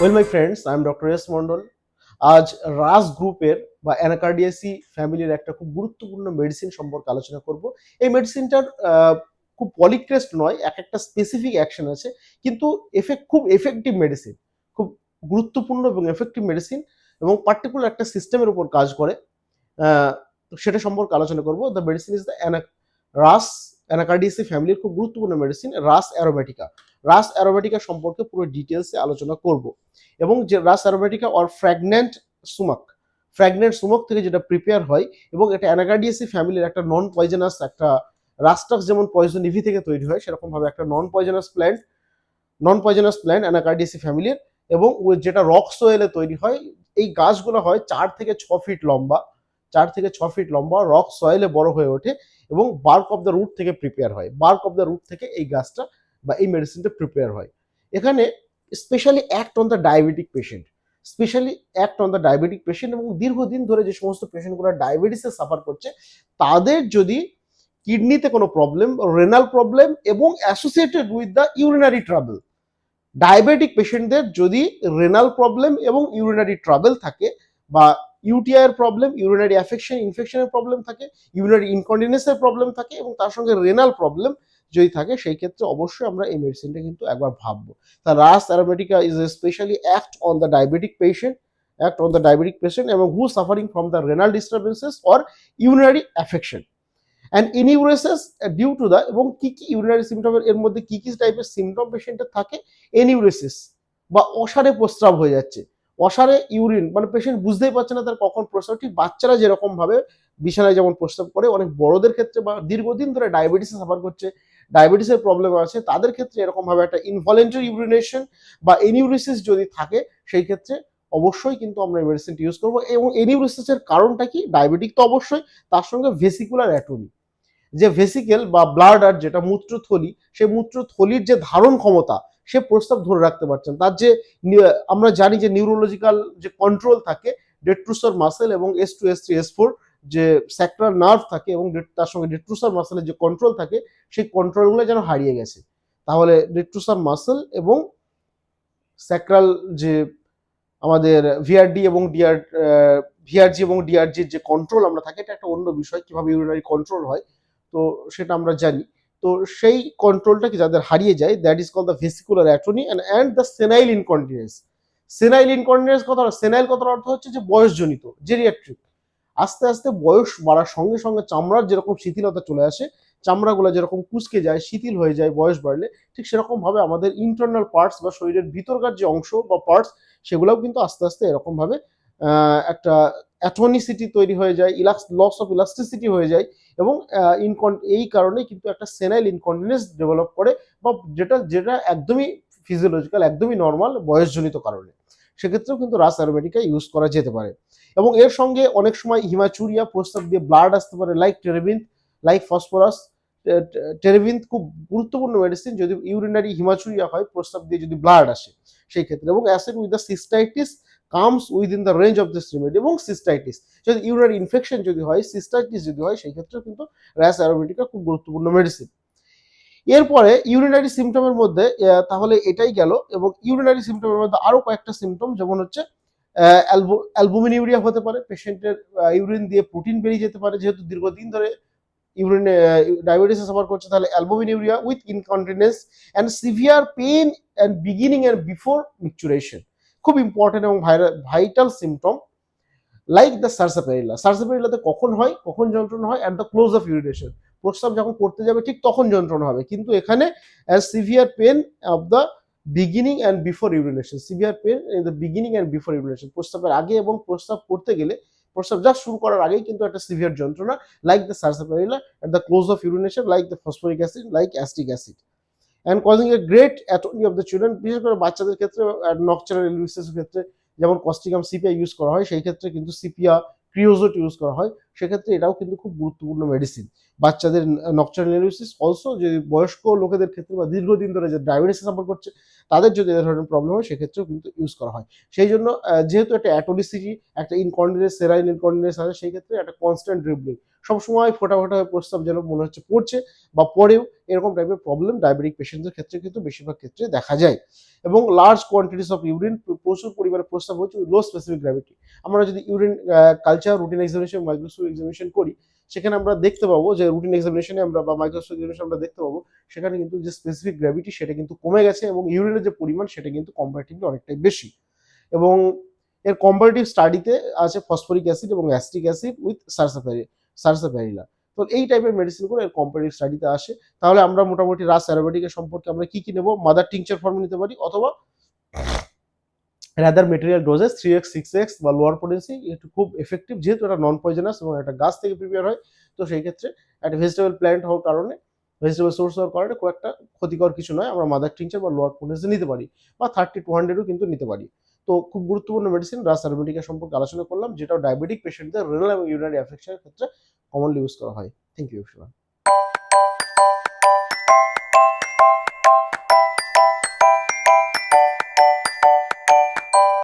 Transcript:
Well my friends I am doctor S Mondal আজ রাজ গ্রুপের বা অ্যানাকার্ডিয়াসি ফ্যামিলির একটা খুব গুরুত্বপূর্ণ মেডিসিন সম্পর্কে আলোচনা করব। এই মেডিসিনটার খুব পলিক্রেস্ট নয়, এক একটা স্পেসিফিক অ্যাকশন আছে, কিন্তু এফেক্ট খুব এফেক্টিভ মেডিসিন খুব গুরুত্বপূর্ণ এবং এফেক্টিভ মেডিসিন এবং পার্টিকুলার একটা সিস্টেমের উপর কাজ করে। সেটা সম্পর্কে আলোচনা করব। The medicine is the Rhus Anacardiaceae ফ্যামিলির খুব গুরুত্বপূর্ণ মেডিসিন রাস অ্যারোমেটিকা রাস অ্যারোমেটিকা সম্পর্কে পুরো ডিটেলসে আলোচনা করব। এবং যে Rhus aromatica or fragrant sumac fragrant sumac থেকে যেটা প্রিপেয়ার হয় এবং এটা অ্যানাকার্ডিয়াসি ফ্যামিলির একটা নন পয়জনাস একটা রাস্টাক্স যেমন পয়জন ইভি থেকে তৈরি হয় সেরকম ভাবে একটা non poisonous plant non poisonous plant Anacardiaceae ফ্যামিলির এবং যেটা রক সোয়েলে তৈরি হয়, এই গাছগুলো হয় চার থেকে ছ ফিট লম্বা। চার থেকে ছ ফিট লম্বা রক সয়েলে বড় হয়ে ওঠে এবং বার্ক অফ দ্য রুট থেকে প্রিপেয়ার হয়। বার্ক অফ দ্য রুট থেকে এই গাছটা বা এই মেডিসিনটা প্রিপেয়ার হয়। এখানে specially act on the diabetic patient specially act on the diabetic patient এবং দীর্ঘদিন ধরে যে সমস্ত পেশেন্টগুলো ডায়াবেটিসে সাফার করছে, তাদের যদি কিডনিতে কোনো প্রবলেম রেনাল প্রবলেম এবং associated with the urinary travel diabetic পেশেন্টদের যদি রেনাল প্রবলেম এবং ইউরিনারি ট্রাভেল থাকে বা ইউটিআই এর প্রবলেম ইউরিনারি অ্যাফেকশন ইনফেকশনের প্রবলেম থাকে ইউরিনারি ইনকন্টিনেন্সের প্রবলেম থাকে এবং তার সঙ্গে রেনাল প্রবলেম যদি থাকে, সেই ক্ষেত্রে অবশ্যই আমরা এই মেডিসিনটা কিন্তু একবার ভাববো। তা Rhus aromatica is specially act on the diabetic patient act on the diabetic patient এবং who suffering from the renal disturbances or urinary affection and enuresis due to the এবং কি কি ইউরিনারি সিমটমের এর মধ্যে কি কি টাইপের সিমটম পেশেন্টের থাকে এনিউরেসিস বা অসারে প্রস্রাব হয়ে যাচ্ছে। অসারে ইউরিন মানে পেশেন্ট বুঝতেই পারছে না তার কখন প্রস্রাব, ঠিক বাচ্চারা যেরকম ভাবে বিছানায় যেমন প্রস্রাব করে, অনেক বড়দের ক্ষেত্রে বা দীর্ঘদিন ধরে ডায়াবেটিসে সাফার করছে ডায়াবেটিসের প্রবলেম আছে, তাদের ক্ষেত্রে এরকম ভাবে একটা ইনভলেন্টারি ইউরিনেশন বা এনিউরিসিস যদি থাকে, সেই ক্ষেত্রে অবশ্যই কিন্তু আমরা মেডিসিনটি ইউজ করব এবং এনিউরিসিসের কারণটা কি? ডায়াবেটিক তো অবশ্যই, তার সঙ্গে ভেসিকুলার অ্যাটমি যে ভেসিকেল বা ব্লাডার যেটা মূত্রথলি, সেই মূত্রথলির যে ধারণ ক্ষমতা সে প্রস্তাব ধরে রাখতে পারছেন। তার যে আমরা জানি যে নিউরোলজিক্যাল যে কন্ট্রোল থাকে ডেট্রুসার মাসেল এবং S two S three S four যে স্যাক্রাল নার্ভ থাকে এবং তার সঙ্গে ডেট্রুসার মাসেলের যে কন্ট্রোল থাকে, সেই কন্ট্রোলগুলো যেন হারিয়ে গেছে। তাহলে ডেট্রুসার মাসেল এবং স্যাক্রাল যে আমাদের ভিআরডি এবং ডিআর ভিআরজি এবং ডিআরজির যে কন্ট্রোল আমরা থাকে, এটা একটা অন্য বিষয়, কীভাবে ইউরিনারি কন্ট্রোল হয়, তো সেটা আমরা জানি। তো সেই কন্ট্রোলটা কি যাদের হারিয়ে যায় that is call the vesicular atony and and the senile incontinence senile incontinence কথা সেনাইল কথার অর্থ হচ্ছে যে বয়সজনিত জেরিয়াট্রিক আস্তে আস্তে বয়স বাড়ার সঙ্গে সঙ্গে চামড়ার যেরকম শিথিলতা চলে আসে, চামড়াগুলো যেরকম কুচকে যায়, শিথিল হয়ে যায় বয়স বাড়লে, ঠিক সেরকমভাবে আমাদের ইন্টারনাল পার্টস বা শরীরের ভিতরকার যে অংশ বা পার্টস সেগুলোও কিন্তু আস্তে আস্তে এরকমভাবে একটা অ্যাটনিসিটি তৈরি হয়ে যায় ইলাক্স লস অফ ইলাস্টিসিটি হয়ে যায় এবং ইনকন এই কারণে কিন্তু একটা সেনাইল ইনকন্টিনেন্স ডেভেলপ করে বা যেটা যেটা একদমই ফিজিওলজিক্যাল একদমই নর্মাল বয়সজনিত কারণে। সেক্ষেত্রেও কিন্তু রাস অ্যারোমেটিকা ইউজ করা যেতে পারে। এবং এর সঙ্গে অনেক সময় হিমাচুরিয়া প্রস্তাব দিয়ে ব্লাড আসতে পারে like terebinth like phosphorus terebinth খুব গুরুত্বপূর্ণ মেডিসিন যদি ইউরিনারি হিমাচুরিয়া হয় প্রস্তাব দিয়ে যদি ব্লাড আসে, সেই ক্ষেত্রে। এবং acid with the cystitis comes within the range of this remedy এবং সিস্টাইটিস যদি ইউরিনারি ইনফেকশন যদি হয় সিস্টাইটিস যদি হয়, সেই ক্ষেত্রে কিন্তু র্যাস অ্যারোমেটিকা খুব গুরুত্বপূর্ণ মেডিসিন এরপরে ইউরিনারি সিমটমের মধ্যে তাহলে এটাই গেল এবং ইউরিনারি সিমটমের মধ্যে আরও কয়েকটা সিমটম যেমন হচ্ছে অ্যালবুমিন ইউরিয়া হতে পারে পেশেন্টের ইউরিন দিয়ে প্রোটিন বেরিয়ে যেতে পারে, যেহেতু দীর্ঘদিন ধরে ইউরিন ডায়াবেটিস সাফার করছে, তাহলে albuminuria with incontinence and severe pain and beginning and before micturition খুব ইম্পর্টেন্ট এবং vital symptom like the sarsaparilla সার্সাপেরিলাতে কখন হয়? কখন যন্ত্রণা হয়? At the close of urination প্রস্রাব যখন করতে যাবে, ঠিক তখন যন্ত্রণা হবে। কিন্তু এখানে as severe pain of the beginning and before urination severe pain in the beginning and before urination প্রস্রাবের আগে এবং প্রস্রাব করতে গেলে, প্রস্রাব যা শুরু করার আগেই কিন্তু একটা সিভিয়ার যন্ত্রণা like the sarsaparilla at the close of urination like the phosphoric acid like acetic acid and causing a great atony of the children বিশেষ করে বাচ্চাদের ক্ষেত্রে নকচারাল ক্ষেত্রে, যেমন কস্টিকাম সিপিয়া ইউজ করা হয়, সেই ক্ষেত্রে কিন্তু সিপিয়া ক্রিওজোট ইউজ করা হয়। সেক্ষেত্রে এটাও কিন্তু খুব গুরুত্বপূর্ণ মেডিসিন বাচ্চাদের নকচারাল নিউরোসিস অলসো যে বয়স্ক লোকেদের ক্ষেত্রে বা দীর্ঘদিন ধরে যে ডায়াবেটিস সাফার করছে, তাদের যদি এ ধরনের প্রবলেম হয়, সেক্ষেত্রেও কিন্তু ইউজ করা হয়। সেই জন্য যেহেতু একটা অ্যাটোলিসিটি একটা ইনকন্টিনেন্স সেরাইন ইনকন্ডিনেস আছে, সেই ক্ষেত্রে একটা কনস্ট্যান্ট ড্রিবলিং সবসময় ফোটা ফোটা প্রস্তাব যেন মনে হচ্ছে পড়ছে বা পরেও এরকম টাইপের প্রবলেম ডায়াবেটিক পেশেন্টদের ক্ষেত্রে কিন্তু বেশিরভাগ ক্ষেত্রে দেখা যায়। এবং লার্জ কোয়ান্টিটিস অফ ইউরিন প্রচুর পরিমাণে প্রস্তাব হচ্ছে লো স্পেসিফিক গ্র্যাভিটি আমরা যদি urine culture routine examination microscope examination করি, সেখানে আমরা দেখতে পাবো যে রুটিন এক্সামিনেশনে আমরা বা মাইক্রোস্কোপ এক্সামিনেশন আমরা দেখতে পাবো, সেখানে কিন্তু যে স্পেসিফিক গ্র্যাভিটি সেটা কিন্তু কমে গেছে এবং ইউরিনের যে পরিমাণ সেটা কিন্তু কম্পারেটিভলি অনেকটাই বেশি। এবং এর কম্পারেটিভ স্টাডিতে আছে ফসফরিক অ্যাসিড এবং অ্যাস্টিক অ্যাসিড উইথ সারসাপ্যারি সারসাপ্যারিলা তো এই টাইপের মেডিসিনগুলো এর কম্পারেটিভ স্টাডিতে আসে। তাহলে আমরা মোটামুটি রাস অ্যারোবেটিকের সম্পর্কে আমরা কি কি নেব? মাদার টিংচার ফর্মে নিতে পারি অথবা rather material doses three X six X বা লোয়ার পোটেন্সি একটু খুব এফেক্টিভ যেহেতু এটা নন পয়জনাস এবং একটা গাছ থেকে প্রিপেয়ার হয়, তো সেই ক্ষেত্রে একটা ভেজিটেবল প্ল্যান্ট হওয়ার কারণে ভেজিটেবল সোর্স হওয়ার কারণে খুব একটা ক্ষতিকর কিছু নয়, আমরা মাদার টিংচার বা লোয়ার পোটেন্সি নিতে পারি বা থার্টি টু হান্ড্রেডও কিন্তু নিতে পারি। তো খুব গুরুত্বপূর্ণ মেডিসিন রাস অ্যারোমেটিকের সম্পর্কে আলোচনা করলাম যেটা ডায়াবেটিক পেশেন্টদের রেনাল এবং ইউরিনারি অ্যাফেকশনের ক্ষেত্রে কমনলি ইউজ করা হয়। Thank you